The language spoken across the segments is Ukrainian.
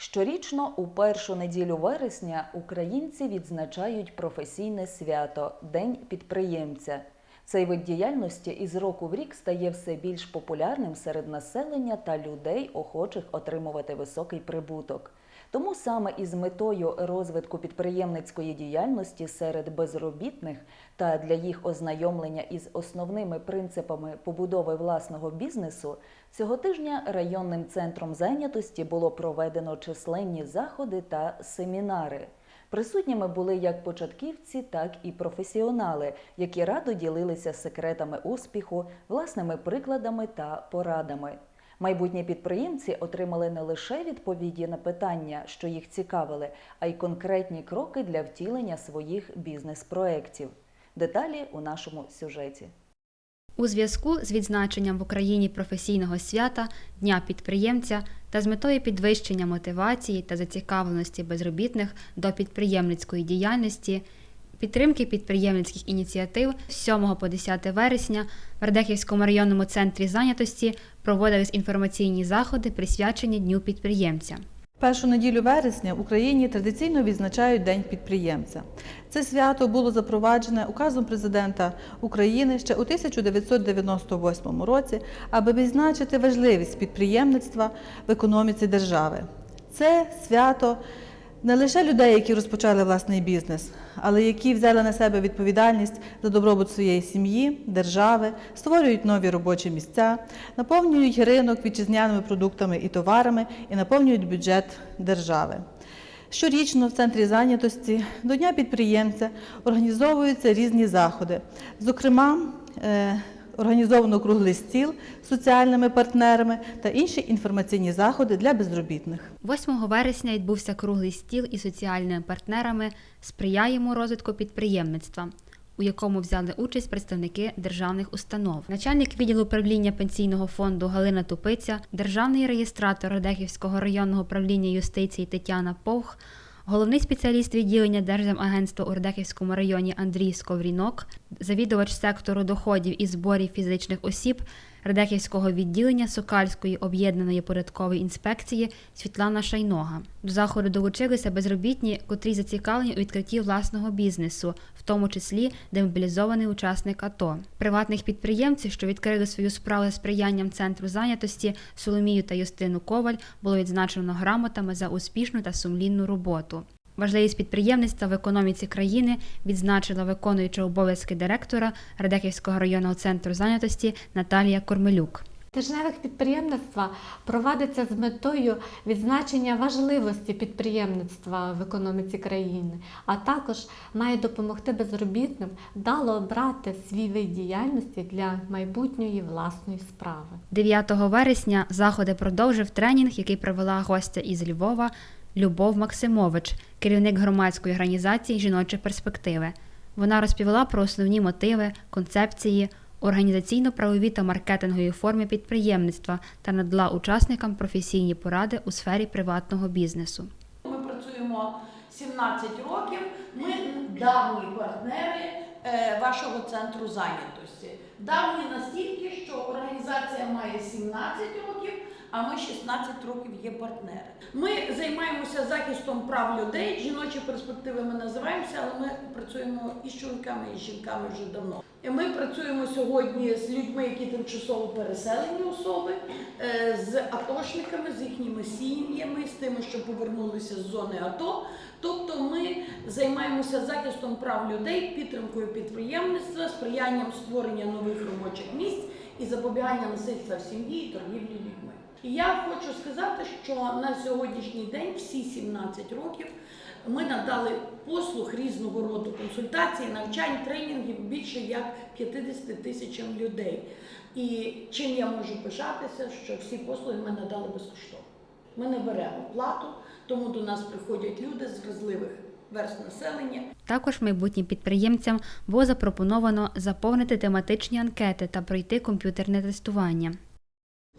Щорічно у першу неділю вересня українці відзначають професійне свято День підприємця. Цей вид діяльності із року в рік стає все більш популярним серед населення та людей, охочих отримувати високий прибуток. Тому саме із метою розвитку підприємницької діяльності серед безробітних та для їх ознайомлення із основними принципами побудови власного бізнесу цього тижня районним центром зайнятості було проведено численні заходи та семінари. Присутніми були як початківці, так і професіонали, які радо ділилися секретами успіху, власними прикладами та порадами. Майбутні підприємці отримали не лише відповіді на питання, що їх цікавили, а й конкретні кроки для втілення своїх бізнес-проєктів. Деталі у нашому сюжеті. У зв'язку з відзначенням в Україні професійного свята Дня підприємця та з метою підвищення мотивації та зацікавленості безробітних до підприємницької діяльності, підтримки підприємницьких ініціатив з 7 по 10 вересня в Радехівському районному центрі зайнятості проводились інформаційні заходи, присвячені Дню підприємця. Першу неділю вересня в Україні традиційно відзначають День підприємця. Це свято було запроваджене указом президента України ще у 1998 році, аби відзначити важливість підприємництва в економіці держави. Це свято не лише людей, які розпочали власний бізнес, але які взяли на себе відповідальність за добробут своєї сім'ї, держави, створюють нові робочі місця, наповнюють ринок вітчизняними продуктами і товарами і наповнюють бюджет держави. Щорічно в центрі зайнятості до Дня підприємця організовуються різні заходи. Зокрема, е, організовано круглий стіл з соціальними партнерами та інші інформаційні заходи для безробітних. 8 вересня відбувся круглий стіл із соціальними партнерами Сприяємо розвитку підприємництва, у якому взяли участь представники державних установ. Начальник відділу управління пенсійного фонду Галина Тупиця, державний реєстратор Радехівського районного управління юстиції Тетяна Повх. Головний спеціаліст відділення Держземагентства у Радехівському районі Андрій Сковрінок, завідувач сектору доходів і зборів фізичних осіб Радехівського відділення Сокальської об'єднаної податкової інспекції Світлана Шайнога. До заходу долучилися безробітні, котрі зацікавлені у відкритті власного бізнесу, в тому числі демобілізований учасник АТО. Приватних підприємців, що відкрили свою справу за сприянням центру зайнятості Соломію та Юстину Коваль, було відзначено грамотами за успішну та сумлінну роботу. Важливість підприємництва в економіці країни відзначила виконуюча обов'язки директора Радехівського районного центру зайнятості Наталія Кормелюк. Тижневик підприємництва проводиться з метою відзначення важливості підприємництва в економіці країни, а також має допомогти безробітним вдало обрати свій вид діяльності для майбутньої власної справи. 9 вересня заходи продовжив тренінг, який провела гостя із Львова Любов Максимович, керівник громадської організації Жіночі перспективи. Вона розповіла про основні мотиви, концепції, організаційно-правові та маркетингові форми підприємництва та надала учасникам професійні поради у сфері приватного бізнесу. Ми працюємо 17 років. Ми давні партнери е, вашого центру зайнятості. Давні настільки, що організація має 17 років, а ми 16 років є партнери. Ми займаємося захистом прав людей. Жіночі перспективи ми називаємося, але ми працюємо і з чоловіками, і з жінками вже давно. Ми працюємо сьогодні з людьми, які тимчасово переселені особи, е, з атошниками, з їхніми сім'ями, з тими, що повернулися з зони АТО. Тобто ми займаємося захистом прав людей, підтримкою підприємництва, сприянням створення нових робочих місць і запобігання насильства в сім'ї і торгівлі людьми. Я хочу сказати, що на сьогоднішній день всі 17 років ми надали послуг різного роду консультацій, навчань, тренінгів більше як 50 тисячам людей. І чим я можу пишатися, що всі послуги ми надали безкоштовно. Ми не беремо плату, тому до нас приходять люди з вразливих верст населення. Також майбутнім підприємцям було запропоновано заповнити тематичні анкети та пройти комп'ютерне тестування.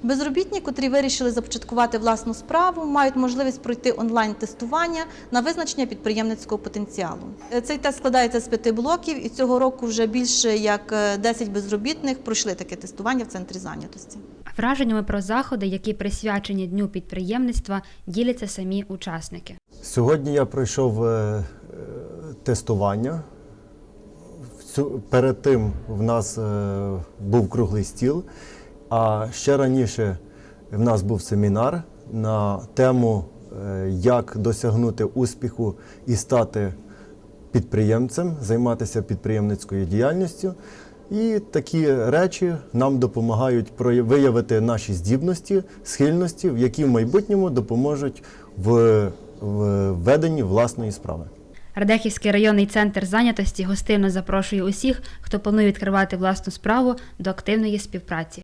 Безробітні, котрі вирішили започаткувати власну справу, мають можливість пройти онлайн-тестування на визначення підприємницького потенціалу. Е, Цей тест складається з п'яти блоків, і цього року вже більше як е, 10 безробітних пройшли таке тестування в центрі зайнятості. Враженнями про заходи, які присвячені Дню підприємництва, діляться самі учасники. Сьогодні я пройшов е, е, тестування. Перед тим в нас е, був круглий стіл, а ще раніше в нас був семінар на тему, е, як досягнути успіху і стати підприємцем, займатися підприємницькою діяльністю. І такі речі нам допомагають виявити наші здібності, схильності, які в майбутньому допоможуть в веденні власної справи. Радехівський районний центр зайнятості гостинно запрошує усіх, хто планує відкривати власну справу до активної співпраці.